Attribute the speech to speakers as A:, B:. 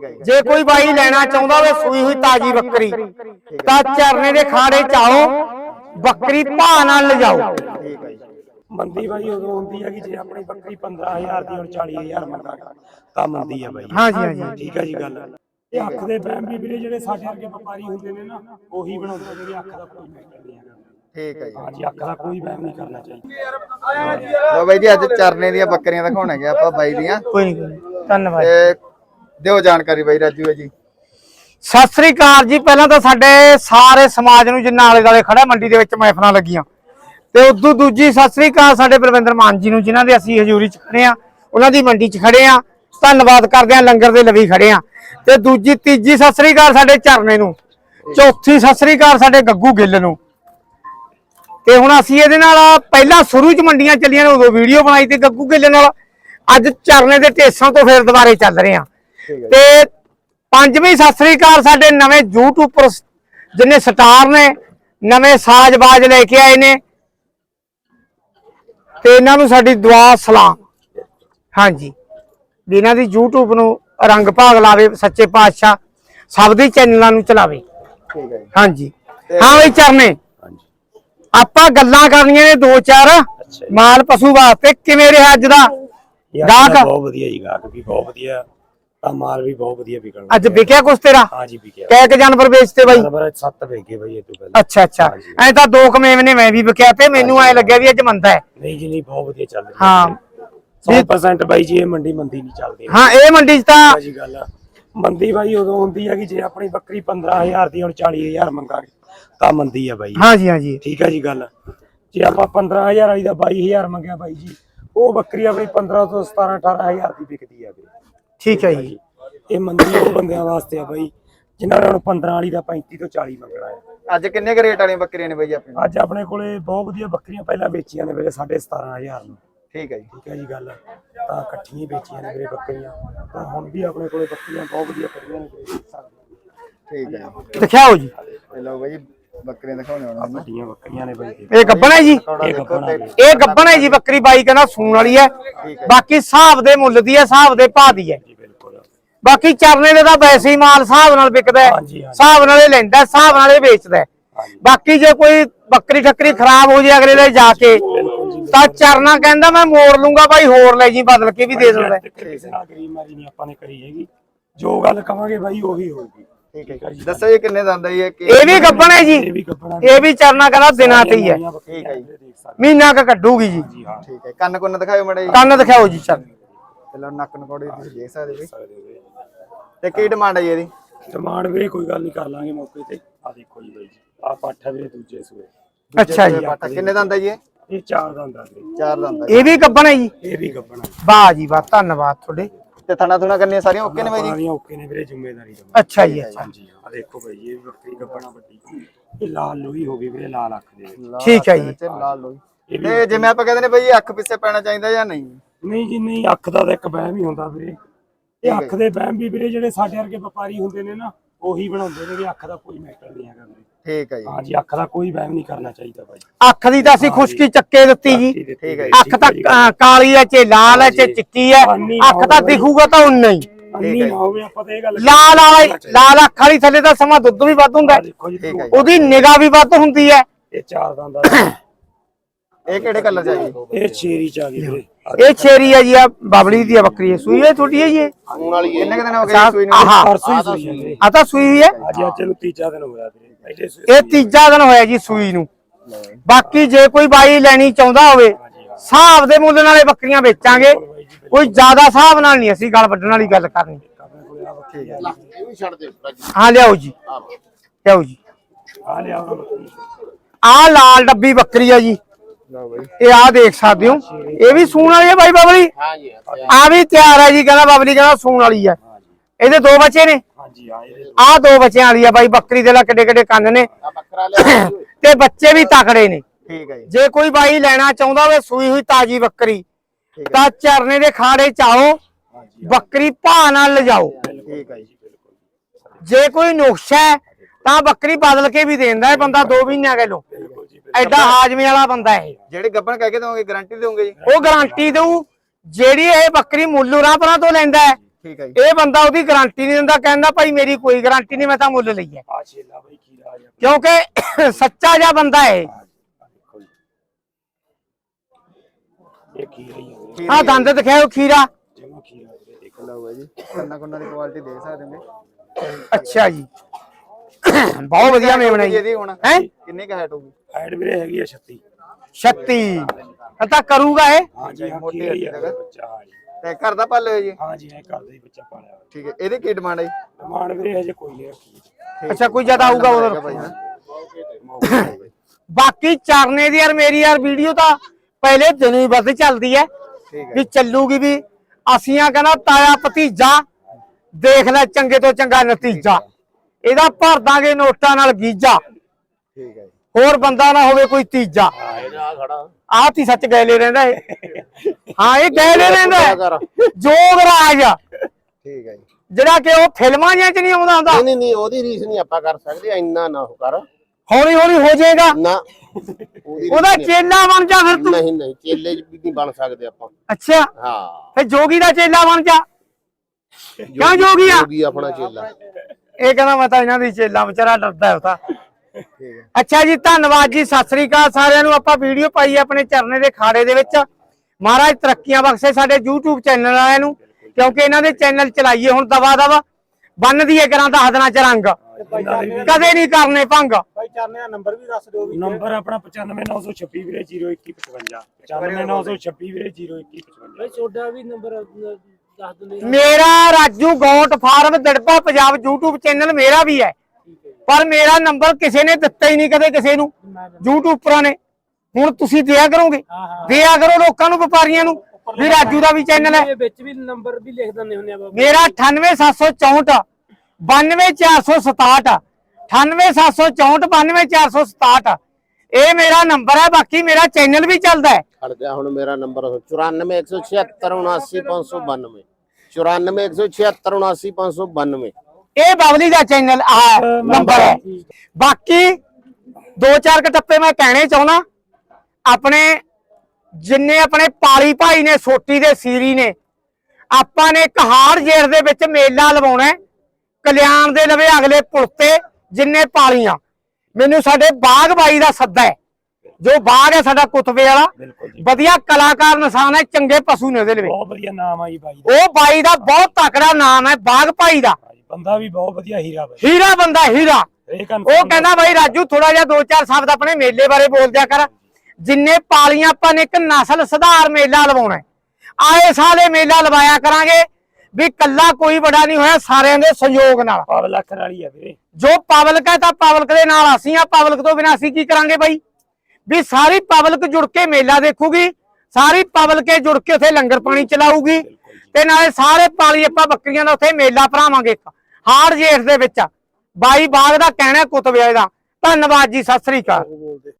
A: ਹੈ ਜੀ।
B: ਕੋਈ ਬਾਈ ਲੈਣਾ ਚਾਹੁੰਦਾ ਹੋਵੇ ਸੂਈ ਹੋਈ ਤਾਜੀ ਬੱਕਰੀ। ਤਾਂ ਚਰਨੇ ਦੇ ਖਾੜੇ ਚ ਆਓ ਬੱਕਰੀ ਭਾਅ ਨਾਲ ਲਿਜਾਓ।
A: ਠੀਕ ਹੈ ਜੀ।
C: ਮੰਦੀ ਬਾਈ ਉਦੋਂ ਹੁੰਦੀ ਹੈ ਕਿ ਜੇ ਆਪਣੀ ਬੱਕਰੀ 15000 ਦੀ ਹੁਣ 40000 ਮੰਗਾਂਗਾ ਤਾਂ ਮੰਦੀ ਆ ਬਾਈ।
B: ਹਾਂਜੀ ਹਾਂਜੀ।
C: ਠੀਕ ਹੈ ਜੀ ਗੱਲ। ਇਹ ਅੱਖ ਦੇ ਵਹਿਮ ਵੀ ਵੀਰੇ ਜਿਹੜੇ ਸਾਡੇ ਵਰਗੇ ਵਪਾਰੀ ਹੁੰਦੇ ਨੇ ਨਾ ਉਹੀ ਬਣਾਉਂਦੇ ਵੀ ਅੱਖ ਦਾ ਕੋਈ ਮੈਟਰ ਨਹੀਂ ਹੈਗਾ।
A: ਠੀਕ ਹੈ ਜੀ।
C: ਹਾਂਜੀ ਅੱਖ ਦਾ ਕੋਈ ਵਹਿਮ ਨਹੀਂ ਕਰਨਾ ਚਾਹੀਦਾ।
A: ਲੋ ਬਾਈ ਜੀ ਅੱਜ ਚਰਨੇ ਦੀਆਂ ਬੱਕਰੀਆਂ ਦਿਖਾਉਣਗੇ ਆਪਾਂ ਬਾਈ ਦੀਆਂ।
B: ਕੋਈ ਨਹੀਂ। ਧੰਨਵਾਦ।
A: ਤੇ ਦਿਓ ਜਾਣਕਾਰੀ ਬਾਈ ਰਾਜੂ ਜੀ।
B: ਸਤਿ ਸ੍ਰੀ ਅਕਾਲ ਜੀ, ਪਹਿਲਾਂ ਤਾਂ ਸਾਡੇ ਸਾਰੇ ਸਮਾਜ ਨੂੰ ਜਿੰਨਾ ਆਲੇ ਦਾਲੇ ਖੜਾ ਮੰਡੀ ਦੇ ਵਿੱਚ ਮਹਿਫਲਾਂ ਲੱਗੀਆਂ। ਤੇ ਉਦੋਂ ਦੂਜੀ ਸਤਿ ਸ੍ਰੀ ਅਕਾਲ ਸਾਡੇ ਬਲਵਿੰਦਰ ਮਾਨ ਜੀ ਨੂੰ, ਜਿਨ੍ਹਾਂ ਦੇ ਅਸੀਂ ਹਜ਼ੂਰੀ ਚ ਖੜੇ ਆ ਉਹਨਾਂ ਦੀ ਮੰਡੀ ਚ ਖੜੇ ਆ ਧੰਨਵਾਦ ਕਰਦੇ ਆ ਲੰਗਰ ਦੇ ਲਵੀ ਖੜੇ ਆ ਤੇ ਦੂਜੀ, ਤੀਜੀ ਸਤਿ ਸ੍ਰੀ ਅਕਾਲ ਸਾਡੇ ਚਰਨੇ ਨੂੰ। ਚੌਥੀ ਸਤਿ ਸ੍ਰੀ ਅਕਾਲ ਸਾਡੇ ਗੱਗੂ ਗਿੱਲ ਨੂੰ। ਤੇ ਹੁਣ ਅਸੀਂ ਇਹਦੇ ਨਾਲ ਪਹਿਲਾਂ ਸ਼ੁਰੂ ਚ ਮੰਡੀਆਂ ਚੱਲੀਆਂ ਨੇ, ਉਦੋਂ ਵੀਡੀਓ ਬਣਾਈ ਤੇ ਗੱਗੂ ਗਿੱਲ ਨਾਲ ਅੱਜ ਚਰਨੇ ਦੇ ਟੇਸਾਂ ਤੋਂ ਫੇਰ ਦੁਬਾਰੇ ਚੱਲ ਰਹੇ ਆ ਤੇ ਪੰਜਵੀਂ ਸਤਿ ਸ੍ਰੀ ਅਕਾਲ ਸਾਡੇ ਨਵੇਂ YouTube ਪਰ ਜਿੰਨੇ ਸਟਾਰ ਨੇ ਨਵੇਂ ਸਾਜ਼ਬਾਜ਼ ਲੈ ਕੇ ਆਏ ਨੇ। ਤੇ ਇਹਨਾਂ ਨੂੰ ਸਾਡੀ ਦੁਆ ਸਲਾਮ। ਹਾਂਜੀ। ਵੀ ਇਹਨਾਂ ਦੀ YouTube ਨੂੰ ਰੰਗ ਭਾਗ ਲਾਵੇ ਸੱਚੇ ਪਾਤਸ਼ਾਹ ਸਭ ਦੇ ਚੈਨਲਾਂ ਨੂੰ ਚਲਾਵੇ।
A: ਠੀਕ ਹੈ
B: ਹਾਂਜੀ। ਹਾਂ ਬਈ ਚਰਨੇ।
C: ਹਾਂਜੀ।
B: ਆਪਾਂ ਗੱਲਾਂ ਕਰਨੀਆਂ ਨੇ ਦੋ ਚਾਰ। ਮਾਲ ਪਸ਼ੂ ਵਾਸਤੇ। ਕਿਵੇਂ ਰਿਹਾ ਅੱਜ ਦਾ? ਗਾਹਕ?
C: ਬਹੁਤ ਵਧੀਆ ਜੀ ਗਾਹਕ ਵੀ ਬਹੁਤ ਵਧੀਆ। ਤਾਂ ਮਾਲ ਵੀ ਬਹੁਤ ਵਧੀਆ ਵਿਕਣ
B: ਅੱਜ ਵਿਕਿਆ ਕੁਛ ਤੇਰਾ?
C: ਹਾਂਜੀ ਵਿਕਿਆ।
B: ਕਹਿ ਕੇ ਜਾਨਵਰ ਵੇਚਤੇ ਬਾਈ?
C: ਨੰਬਰ 7 ਵੇਗੇ ਬਾਈ ਇਹ ਤੋਂ ਪਹਿਲਾਂ।
B: ਅੱਛਾ ਅੱਛਾ। ਐ ਤਾਂ ਦੋ ਕਮੇਵ ਨੇ ਮੈਂ ਵੀ ਵਿਕਿਆ ਤੇ ਮੈਨੂੰ ਐ ਲੱਗਿਆ ਵੀ ਅੱਜ ਮੰਦਾ ਹੈ।
C: ਨਹੀਂ ਜੀ ਨਹੀਂ ਬਹੁਤ ਵਧੀਆ ਚੱਲ ਰਹੀ।
B: ਹਾਂ।
C: 100% ਬਾਈ ਜੀ ਇਹ ਮੰਡੀ ਮੰਦੀ ਨਹੀਂ ਚੱਲਦੀ।
B: ਹਾਂ ਇਹ ਮੰਡੀ 'ਚ ਤਾਂ
C: ਜੀ ਗੱਲ ਆ। ਮੰਦੀ ਬਾਈ ਉਦੋਂ ਹੁੰਦੀ ਹੈ ਕਿ ਜੇ ਆਪਣੀ ਬੱਕਰੀ 15000 ਦੀ ਹੁਣ 40000 ਮੰਗਾਂਗੇ ਤਾਂ ਮੰਦੀ ਆ ਬਾਈ।
B: ਹਾਂਜੀ ਹਾਂਜੀ
C: ਠੀਕ ਹੈ ਜੀ ਗੱਲ। ਜੇ ਆਪਾਂ 15000 ਵਾਲੀ ਦਾ 22000 ਮੰਗਿਆ ਬਾਈ ਜੀ ਉਹ ਬੱਕਰੀ ਆਪਣੀ 15 ਤੋਂ 17 18000 ਦੀ ਵਿਕਦੀ ਆ ਬਈ।
B: ਠੀਕ ਹੈ ਜੀ।
C: ਇਹ ਮੰਦੀ ਉਹ ਬੰਦਿਆਂ ਵਾਸਤੇ ਆ ਬਾਈ ਜਿਨ੍ਹਾਂ ਨੇ ਹੁਣ 15 ਵਾਲੀ ਦਾ 35 ਤੋਂ 40 ਮੰਗਣਾ ਹੈ।
A: ਅੱਜ ਕਿੰਨੇ ਕੁ ਰੇਟ ਵਾਲੀਆਂ ਬੱਕਰੀਆਂ ਨੇ ਬਾਈ ਜੀ ਆਪਣੇ
C: ਅੱਜ ਆਪਣੇ ਕੋਲੇ ਬਹੁਤ ਵਧੀਆ ਬੱਕਰੀਆਂ ਪਹਿਲਾਂ ਵੇਚੀਆਂ ਨੇ ਵੀਰੇ 17500 ਨੂੰ।
A: ਠੀਕ ਹੈ ਜੀ।
C: ਠੀਕ ਹੈ ਜੀ ਗੱਲ ਤਾਂ ਇਕੱਠੀਆਂ ਹੀ ਵੇਚੀਆਂ ਨੇ ਵੀਰੇ ਬੱਕਰੀਆਂ। ਤਾਂ ਹੁਣ ਵੀ ਆਪਣੇ ਕੋਲੇ ਬੱਕਰੀਆਂ ਬਹੁਤ ਵਧੀਆ ਖੜੀਆਂ ਨੇ ਵੀਰੇ।
A: ਠੀਕ ਹੈ। ਜੀ
B: ਦਿਖਾਓ ਜੀ।
A: ਤੇ ਲਓ ਬਾਈ ਬੱਕਰੀਆਂ ਦਿਖਾਉਣੇ ਹੁਣ ਸਾਨੂੰ
C: ਵੱਡੀਆਂ ਬੱਕਰੀਆਂ ਨੇ ਬਾਈ।
B: ਇਹ ਗੱਬਣ ਹੈ ਜੀ?
C: ਇਹ ਆ
B: ਇਹ ਗੱਬਣ ਹੈ ਜੀ ਬੱਕਰੀ ਬਾਈ ਕਹਿੰਦਾ ਸੂਣ ਵਾਲੀ ਹੈ।
A: ਠੀਕ ਹੈ
B: ਬਾਕੀ ਹਿਸਾਬ ਦੇ ਮੁੱਲ ਦੀ ਹੈ ਹਿਸਾਬ ਦੇ ਭਾਅ ਦੀ ਹੈ। ਬਾਕੀ ਚਰਨੇ ਦੇ ਤਾਂ ਵੈਸੇ ਹੀ ਮਾਲ ਹਿਸਾਬ ਨਾਲ ਵਿਕਦਾ ਹੈ
C: ਹਾਂਜੀ, ਹਾਂਜੀ।
B: ਹਿਸਾਬ ਨਾਲ ਇਹ ਲੈਂਦਾ ਹੈ, ਹਿਸਾਬ ਨਾਲ ਵੇਚਦਾ ਹੈ। ਬਾਕੀ ਜੇ ਕੋਈ ਬੱਕਰੀ ਠੱਕਰੀ ਖਰਾਬ ਹੋ ਜੇ ਅਗਲੇ ਲੈ ਜਾ ਕੇ ਤਾਂ ਚਰਨਾ ਕਹਿੰਦਾ ਮੈਂ ਮੋੜ ਲੂੰਗਾ ਭਾਈ ਹੋਰ ਲੈ ਜੀ ਬਦਲ ਕੇ ਵੀ ਦੇ ਦਿੰਦਾ ਹੈ।
C: ਕਿਸੇ ਨਾਲ ਗਰੀਬ ਮਾਰੀ ਨਹੀਂ ਆਪਾਂ ਨੇ ਕਰੀ ਹੈਗੀ। ਜੋ ਗੱਲ ਕਵਾਂਗੇ ਬਾਈ ਉਹੀ ਹੋਊਗੀ।
A: ਠੀਕ ਹੈ ਜੀ। ਦੱਸੋ ਜੀ ਕਿੰਨੇ ਦੰਦ ਹੈ ਜੀ ਇਹ ਕੀ
B: ਇਹ ਵੀ ਗੱਬਣ ਹੈ ਜੀ।
C: ਇਹ ਵੀ ਕੱਪੜਾ
B: ਇਹ ਵੀ ਚਰਨਾ ਕਹਿੰਦਾ ਦਿਨਾਂ ਤੇ ਹੀ ਹੈ।
A: ਠੀਕ ਹੈ ਜੀ।
B: ਮਹੀਨਾ ਕ ਕੱਢੂਗੀ ਜੀ।
C: ਜੀ ਹਾਂ।
A: ਠੀਕ ਹੈ। ਕੰਨ ਕੁੰਨ ਦਿਖਾਓ ਮੜਾ ਜੀ
B: ਕੰਨ ਦਿਖਾਓ ਜੀ ਚਲੋ
A: ਨੱਕ ਨਕੋੜੇ ਤੁਸੀਂ ਦੇਖ ਸਕਦੇ
C: ਹੋ
A: ਤੇ ਕੀ ਡਿਮਾਂਡ ਹੈ ਜੀ ਇਹਦੀ?
C: ਡਿਮਾਂਡ ਵੀਰੇ ਕੋਈ ਗੱਲ ਨਹੀਂ ਕਰ ਲਾਂਗੇ ਮੌਕੇ ਤੇ। ਆ ਦੇਖੋ ਜੀ ਬਾਈ ਜੀ ਆ ਪੱਠਾ ਵੀਰੇ ਦੂਜੇ ਸੂਏ।
B: ਅੱਛਾ ਜੀ
A: ਪਾਠਾ ਕਿੰਨੇ ਦੰਦ ਹੈ ਜੀ ਇਹ?
C: ਇਹ ਚਾਰ ਦਾ ਹੁੰਦਾ ਵੀਰੇ।
A: ਚਾਰ ਦੰਦ ਹੈ
B: ਇਹ ਵੀ ਗੱਬਣ ਹੈ ਜੀ?
C: ਇਹ ਵੀ ਗੱਬਣਾ
B: ਵਾਹ ਜੀ ਵਾਹ ਧੰਨਵਾਦ ਤੁਹਾਡੇ।
A: ਤੇ ਥਣਾ ਥੁਣਾ ਕਰਨੀਆਂ ਸਾਰੀਆਂ ਓਕੇ ਨੇ ਬਾਈ ਜੀ?
C: ਸਾਰੀਆਂ ਓਕੇ ਨੇ ਵੀਰੇ ਜ਼ਿੰਮੇਵਾਰੀ ਦਾ
B: ਅੱਛਾ ਜੀ ਅੱਛਾ।
C: ਹਾਂਜੀ ਆ ਦੇਖੋ ਬਾਈ ਜੀ, ਇਹ ਵੀ ਬੱਕਰੀ ਗੱਬਣਾ ਵੱਡੀ। ਇਹ ਲਾਲ ਲੋਹੀ ਹੋ ਗਈ ਵੀਰੇ ਲਾਲ ਅੱਖ ਦੇ ਵਿੱਚ।
B: ਠੀਕ ਹੈ ਜੀ।
A: ਤੇ ਲਾਲ ਲੋਈ ਤੇ ਜਿਵੇਂ ਆਪਾਂ ਕਹਿੰਦੇ ਨੇ ਬਾਈ ਇਹ ਅੱਖ ਪਿੱਛੇ ਪੈਣਾ ਚਾਹੀਦਾ ਜਾਂ ਨਹੀਂ?
C: ਨਹੀਂ ਜੀ ਨਹੀਂ ਅੱਖ ਦਾ ਤਾਂ ਇੱਕ ਵਹਿਮ ਹੀ ਹੁੰਦਾ ਵੀਰੇ। ਇਹ ਅੱਖ ਦੇ ਵਹਿਮ ਵੀ ਵੀਰੇ ਜਿਹੜੇ ਸਾਡੇ ਵਰਗੇ ਵਪਾਰੀ ਹੁੰਦੇ ਨੇ ਨਾ ਉਹੀ ਬਣਾਉਂਦੇ ਨੇ ਵੀ ਅੱਖ ਦਾ ਕੋਈ ਮੈਟਰ ਨਹੀਂ ਹੈਗਾ ਵੀਰੇ।
A: ਠੀਕ ਹੈ ਜੀ।
C: ਹਾਂਜੀ ਅੱਖ ਦਾ ਕੋਈ ਵਹਿਮ ਨਹੀਂ ਕਰਨਾ ਚਾਹੀਦਾ ਬਾਈ।
B: ਅੱਖ ਦੀ ਤਾਂ ਅਸੀਂ ਖੁਸ਼ਕੀ ਚੱਕੇ ਦਿੱਤੀ ਜੀ।
A: ਠੀਕ ਹੈ ਜੀ।
B: ਅੱਖ ਤਾਂ ਕਾਲੀ ਹੈ ਚੇ ਲਾਲ ਹੈ ਚੇ ਚਿੱਟੀ ਹੈ ਅੱਖ ਤਾਂ ਦਿਖੂਗਾ ਤਾਂ ਉਨਾ ਹੀ।
C: ਅੰਨੀ ਨਾ ਹੋਵੇ ਆਪਾਂ ਤਾਂ ਇਹ ਗੱਲ
B: ਲਾਲ ਵਾਲਾ ਲਾਲ ਅੱਖ ਵਾਲੀ ਥੱਲੇ ਤਾਂ ਸਮਾਂ ਦੁੱਧ ਵੀ ਵੱਧ ਹੁੰਦਾ। ਉਹਦੀ ਨਿਗਾਹ ਵੀ ਵੱਧ ਹੁੰਦੀ ਹੈ।
C: ਇਹ ਚਾਰ ਦੰਦਾਂ
A: ਇਹ ਕਿਹੜੇ ਕਲਰ ਚ ਹੈ ਜੀ?
C: ਇਹ ਛੇਰੀ ਚ ਆ ਗਈ ਵੀਰੇ।
B: ਇਹ ਛੇਰੀ ਹੈ ਜੀ ਆ ਬਬਲੀ ਦੀ ਆ ਬੱਕਰੀ ਹੈ ਸੂਈ ਹੈ ਛੋਟੀ ਹੈ ਜੀ?
A: ਕਿੰਨੇ ਕੁ ਦਿਨ ਹੋ ਗਏ ਜੀ ਸੂਈ ਨੂੰ?
B: ਆਹਾ।
C: ਪਰਸੋਂ ਹੀ ਸੂਈ ਆ ਵੀਰੇ
B: ਆ ਤਾਂ ਸੂਈ ਹੋਈ ਹੈ
C: ਅੱਜ ਅੱਜ ਨੂੰ ਤੀਜਾ ਦਿਨ ਹੋਇਆ ਵੀਰੇ ਪਹਿਲੇ ਸੂਏ
B: ਇਹ ਤੀਜਾ ਦਿਨ ਹੋਇਆ ਜੀ ਸੂਈ ਨੂੰ। ਬਾਕੀ ਜੇ ਕੋਈ ਬਾਈ ਲੈਣੀ ਚਾਹੁੰਦਾ ਹੋਵੇ ਹਿਸਾਬ ਦੇ ਮੁੱਲ ਨਾਲੇ ਬੱਕਰੀਆਂ ਵੇਚਾਂਗੇ। ਕੋਈ ਜ਼ਿਆਦਾ ਹਿਸਾਬ ਨਾਲ ਨਹੀਂ ਅਸੀਂ ਗੱਲ ਵੱਢਣ ਵਾਲੀ ਗੱਲ ਕਰਨੀ।
C: ਠੀਕ ਹੈ
B: ਹਾਂ ਲਿਆਓ ਜੀ। ਲਿਆਓ ਜੀ।
C: ਆ
B: ਲਾਲ ਡੱਬੀ ਬੱਕਰੀ ਆ ਜੀ। ਇਹ ਆ ਦੇਖ ਸਕਦੇ ਹੋ। ਇਹ ਵੀ ਸੂਣ ਵਾਲੀ ਹੈ ਬਾਈ ਬਬਲੀ? ਆ ਵੀ ਤਿਆਰ ਹੈ ਜੀ ਕਹਿੰਦਾ ਬਬਲੀ ਕਹਿੰਦਾ ਸੂਣ ਵਾਲੀ ਹੈ। ਇਹਦੇ ਦੋ ਬੱਚੇ ਨੇ?
C: ਆ
B: ਦੋ। ਬੱਚਿਆਂ ਵਾਲੀ ਆ ਬਾਈ ਬੱਕਰੀ ਦੇ ਲਾ ਕਿੱਡੇ ਕਿੱਡੇ ਕੰਨ ਨੇ। ਤੇ ਬੱਚੇ ਵੀ ਤਕੜੇ ਨੇ।
A: ਠੀਕ ਹੈ ਜੀ।
B: ਜੇ ਕੋਈ ਬਾਈ ਲੈਣਾ ਚਾਹੁੰਦਾ ਹੋਵੇ ਸੂਈ ਹੋਈ ਤਾਜੀ ਬੱਕਰੀ ਤਾਂ ਚਰਨੇ ਦੇ ਖਾੜੇ ਚ ਆਓ ਬੱਕਰੀ ਭਾਅ ਨਾਲ ਲਿਜਾਓ।
A: ਠੀਕ ਹੈ ਜੀ।
B: ਜੇ ਕੋਈ ਨੁਕਸ਼ਾ ਹੈ ਤਾਂ ਬੱਕਰੀ ਬਦਲ ਕੇ ਵੀ ਦੇਂਦਾ ਹੈ ਬੰਦਾ 2 ਮਹੀਨਿਆਂ ਗੱਲੋਂ ਐਡਾ ਹਾਜ਼ਮੇ ਵਾਲਾ ਬੰਦਾ ਹੈ
A: ਜਿਹੜੇ ਗੱਬਣ ਕਹਿ ਕੇ ਦੋਗੇ ਗਾਰੰਟੀ ਦੋਗੇ ਜੀ?
B: ਉਹ ਗਾਰੰਟੀ ਦਊ ਜਿਹੜੀ ਇਹ ਬੱਕਰੀ ਮੁੱਲੂ ਰਾਪਰਾਂ ਤੋਂ ਲੈਂਦਾ ਹੈ।
A: ਠੀਕ ਹੈ ਜੀ।
B: ਇਹ ਬੰਦਾ ਉਹਦੀ ਗਾਰੰਟੀ ਨਹੀਂ ਦਿੰਦਾ ਕਹਿੰਦਾ ਭਾਈ ਮੇਰੀ ਕੋਈ ਗਾਰੰਟੀ ਨਹੀਂ ਮੈਂ ਤਾਂ ਮੁੱਲ ਲਈ ਹੈ।
C: ਆ ਛੇਲਾ ਬਈ
B: ਕਿਉਂਕਿ ਸੱਚਾ ਜਿਹਾ ਬੰਦਾ ਹੈ
C: ਇਹ
B: ਆ ਦੰਦ ਦਿਖਾਓ ਖੀਰਾ।
C: ਜਮਾ ਖੀਰਾ ਵੀਰੇ ਦੇਖੋ
A: ਲਓ ਬਾਈ ਜੀ। ਕੰਨਾ ਕੁੰਨਾ ਦੀ ਕੁਆਲਿਟੀ ਦੇਖ ਸਕਦੇ ਨੇ।
B: ਅੱਛਾ ਜੀ। ਬਹੁਤ ਵਧੀਆ ਮੇਮਣਾ ਜੀ।
A: ਇਹਦੀ ਹੁਣ?
B: ਹੈ?
A: ਕਿੰਨੀ ਕੁ ਹੋਊਗੀ?
C: ਹਾਈਟ ਵੀਰੇ ਹੈਗੀ ਆ 36
B: 36 ਇਹ ਤਾਂ ਕਰੂਗਾ ਇਹ?
C: ਹਾਂ ਜੀ ਹਾਂ
A: ਮੋਟੀ ਹੱਡੀ ਦਾ।
C: ਬੱਚਾ ਹਾਂ ਜੀ।
A: ਤੇ ਘਰ ਦਾ ਪਾਲੇ ਹੋਏ ਜੀ?
C: ਹਾਂ ਜੀ ਇਹ ਘਰ ਦਾ ਹੀ ਬੱਚਾ ਪਾਲਿਆ।
A: ਠੀਕ ਹੈ ਇਹਦੀ ਕੀ ਡਿਮਾਂਡ ਹੈ?
C: ਡਿਮਾਂਡ ਵੀਰੇ ਹਜੇ ਕੋਈ ਨਹੀਂ ਰੱਖੀ
B: ਅੱਛਾ ਕੋਈ ਜ਼ਿਆਦਾ ਆਊਗਾ ਉਧਰ। ਬਾਕੀ ਚਰਨੇ ਦੀ ਯਾਰ ਮੇਰੀ ਯਾਰ ਵੀਡੀਓ ਤਾਂ ਪਹਿਲੇ ਦਿਨ ਹੀ ਵੱਧ ਚੱਲਦੀ ਹੈ।
A: ਠੀਕ ਹੈ।
B: ਵੀ ਚੱਲੂਗੀ ਵੀ ਅਸੀਂ ਆ ਕਹਿੰਦਾ ਤਾਇਆ ਭਤੀਜਾ ਦੇਖ ਲੈ ਚੰਗੇ ਤੋਂ ਚੰਗਾ ਨਤੀਜਾ। ਇਹਦਾ ਭਰ ਦਾਂਗੇ ਨੋਟਾਂ ਨਾਲ ਗੀਜਾ।
A: ਠੀਕ ਹੈ
B: ਹੋਰ ਬੰਦਾ ਨਾ ਹੋਵੇ ਕੋਈ ਤੀਜਾ। ਆਹ ਤੀ ਸੱਚ ਗੈਲੇ ਰਹਿੰਦਾ ਏ ਹਾਂ ਇਹ ਗੈਲੇ ਰਹਿੰਦਾ ਹੈ। ਜੋਗਰਾਜ
A: ਠੀਕ ਹੈ ਜੀ।
B: ਜਿਹੜਾ ਕਿ ਉਹ ਫਿਲਮਾਂ ਜਿਹਾਂ ਚ ਨਹੀਂ ਆਉਂਦਾ ਹੁੰਦਾ।
D: ਨਹੀਂ ਨਹੀਂ ਨਹੀਂ ਉਹਦੀ ਰੀਸ ਨਹੀਂ ਆਪਾਂ ਕਰ ਸਕਦੇ ਇੰਨਾ ਨਾ ਉਹ ਕਰ।
B: ਹੌਲੀ ਹੌਲੀ ਹੋ ਜਾਏਗਾ।
D: ਨਾ ਉਹਦੀ ਰੀਸ
B: ਉਹਦਾ
D: ਨਹੀਂ।
B: ਚੇਲਾ ਬਣ ਜਾ ਫਿਰ ਤੂੰ।
D: ਨਹੀਂ ਨਹੀਂ ਚੇਲੇ ਵੀ ਨਹੀਂ ਬਣ ਸਕਦੇ ਆਪਾਂ।
B: ਅੱਛਾ।
D: ਹਾਂ।
B: ਫਿਰ ਜੋਗੀ ਦਾ ਚੇਲਾ ਬਣ ਜਾ। ਕਿਉਂ ਜੋਗੀ ਆ?
D: ਜੋਗੀ ਆਪਣਾ ਚੇਲਾ।
B: ਇਹ ਕਹਿੰਦਾ ਮੈਂ ਤਾਂ ਇਹਨਾਂ ਦੀ ਚੇਲਾ ਵਿਚਾਰਾ ਡਰਦਾ ਉਹ ਤਾਂ। ਅੱਛਾ ਜੀ ਧੰਨਵਾਦ ਜੀ ਸਤਿ ਸ੍ਰੀ ਅਕਾਲ ਸਾਰਿਆਂ ਨੂੰ। ਆਪਾਂ ਵੀਡੀਓ ਪਾਈ ਆਪਣੇ ਚਰਨੇ ਦੇ ਖਾੜੇ ਦੇ ਵਿੱਚ। ਮਹਾਰਾਜ ਤਰੱਕੀਆਂ ਬਖਸ਼ੇ ਸਾਡੇ YouTube ਚੈਨਲ ਵਾਲਿਆਂ ਨੂੰ ਕਿਉਂਕਿ ਇਹਨਾਂ ਦੇ ਚੈਨਲ ਚਲਾਈਏ ਹੁਣ ਦਵਾ ਦਵਾ ਬੰਨ ਦੀਏ ਕਰਾਂ ਤਾਂ ਹਦਨਾ ਚ ਰੰਗ। ਕਦੇ ਨਹੀਂ ਕਰਨੇ ਭੰਗ।
C: ਨੰਬਰ ਆਪਣਾ 95926 ਵੀਰੇ 0155 95926 ਵੀਰੇ 0155
E: ਬਈ ਤੁਹਾਡਾ ਵੀ ਨੰਬਰ ਅਹ, ਦੱਸ ਦਿੰਦੇ
B: ਮੇਰਾ Raju goat farm Darhpa Punjab YouTube channel ਮੇਰਾ ਵੀ ਹੈ। ਪਰ ਮੇਰਾ ਨੰਬਰ ਕਿਸੇ ਨੇ ਦਿੱਤਾ ਹੀ ਨਹੀਂ ਕਦੇ ਕਿਸੇ ਨੂੰ। YouTubeਰਾਂ ਨੇ। ਹੁਣ ਤੁਸੀਂ ਦਿਆ ਕਰੋਗੇ। ਦਿਆ ਕਰੋ ਲੋਕਾਂ ਨੂੰ ਵਪਾਰੀਆਂ ਨੂੰ। ਵੀ ਰਾਜੂ ਦਾ ਵੀ ਚੈਨਲ ਹੈ।
E: ਇਹ ਵਿੱਚ ਵੀ ਨੰਬਰ ਵੀ ਲਿਖ ਦਿੰਦੇ ਹੁੰਦੇ ਆ ਬਾਬਾ।
B: ਮੇਰਾ 98764 92467 98764 92467 ਇਹ ਮੇਰਾ ਨੰਬਰ ਹੈ ਬਾਕੀ ਮੇਰਾ ਚੈਨਲ ਵੀ ਚੱਲਦਾ ਹੈ।
D: ਖੜ ਗਿਆ ਹੁਣ ਮੇਰਾ ਨੰਬਰ 94176 94176
B: ਇਹ ਬਬਲੀ ਦਾ ਚੈਨਲ ਆ ਨੰਬਰ ਹੈ। ਬਾਕੀ ਦੋ ਚਾਰ ਕਟੱਪੇ ਮੈਂ ਕਹਿਣੇ ਚਾਹੁੰਦਾ ਆਪਣੇ ਜਿੰਨੇ ਆਪਣੇ ਪਾਲੀ ਭਾਈ ਨੇ ਸੋਟੀ ਦੇ ਸੀਰੀ ਨੇ ਆਪਾਂ ਨੇ ਕਹਾੜ ਜੇਰ ਦੇ ਵਿੱਚ ਮੇਲਾ ਲਵਾਉਣਾ। ਕਲਿਆਣ ਦੇ ਲਵੇ ਅਗਲੇ ਪੁਲ ਤੇ ਜਿੰਨੇ ਪਾਲੀਆਂ। ਮੈਨੂੰ ਸਾਡੇ ਬਾਗ ਬਾਈ ਦਾ ਸੱਦਾ ਹੈ ਜੋ ਬਾਗ ਹੈ ਸਾਡਾ ਕੁਤਬੇ ਵਾਲਾ ਵਧੀਆ ਕਲਾਕਾਰ ਇਨਸਾਨ ਹੈ ਚੰਗੇ ਪਸ਼ੂ ਨੇ ਉਹਦੇ ਲਵੇ।
C: ਬਹੁਤ ਵਧੀਆ ਨਾਮ ਆ ਜੀ ਬਾਈ
B: ਉਹ ਬਾਈ ਦਾ ਬਹੁਤ ਤਕੜਾ ਨਾਮ ਹੈ ਬਾਗ ਭਾਈ ਦਾ।
C: ਬੰਦਾ ਵੀ ਬਹੁਤ ਵਧੀਆ ਹੀਰਾ ਬਾਈ।
B: ਹੀਰਾ ਬੰਦਾ ਹੀਰਾ। ਉਹ ਕਹਿੰਦਾ ਬਾਈ ਰਾਜੂ ਥੋੜਾ ਜਿਹਾ ਦੋ ਚਾਰ ਸ਼ਬਦ ਆਪਣੇ ਮੇਲੇ ਬਾਰੇ ਬੋਲ ਦਿਆ ਕਰ। ਜਿੰਨੇ ਪਾਲੀਆਂ ਆਪਾਂ ਨੇ ਇੱਕ ਨਸਲ ਸੁਧਾਰ ਮੇਲਾ ਲਵਾਉਣਾ ਹੈ। ਆਏ ਸਾਲੇ ਮੇਲਾ ਲਵਾਇਆ ਕਰਾਂਗੇ ਵੀ ਕੱਲਾ ਕੋਈ ਬੜਾ ਨਹੀਂ ਹੋਇਆ ਸਾਰਿਆਂ ਦੇ ਸਹਿਯੋਗ ਨਾਲ।
C: ਪਾਵ ਲੱਖ ਵਾਲੀ ਆ ਵੀਰੇ।
B: ਜੋ ਪਬਲਿਕ ਹੈ ਤਾਂ ਪਬਲਿਕ ਦੇ ਨਾਲ ਅਸੀਂ ਆ ਪਬਲਿਕ ਤੋਂ ਬਿਨਾਂ ਅਸੀਂ ਕੀ ਕਰਾਂਗੇ ਬਾਈ? ਵੀ ਸਾਰੀ ਪਬਲਿਕ ਜੁੜ ਕੇ ਮੇਲਾ ਦੇਖੂਗੀ ਸਾਰੀ ਪਬਲਿਕ ਜੁੜ ਕੇ ਉੱਥੇ ਲੰਗਰ ਪਾਣੀ ਚਲਾਊਗੀ ਤੇ ਨਾਲੇ ਸਾਰੇ ਪਾਲੀ ਆਪਾਂ ਬੱਕਰੀਆਂ ਦਾ ਉੱਥੇ ਮੇਲਾ ਭਰਾਵਾਂਗੇ ਇੱਕ। ਹਾਰ ਜੇਠ ਦੇ ਵਿੱਚ। ਬਾਈ ਬਾਗ ਦਾ ਕਹਿਣਾ ਕੁਤਬਿਆ ਇਹਦਾ ਧੰਨਵਾਦ ਜੀ, ਸਤਿ ਸ੍ਰੀ ਅਕਾਲ।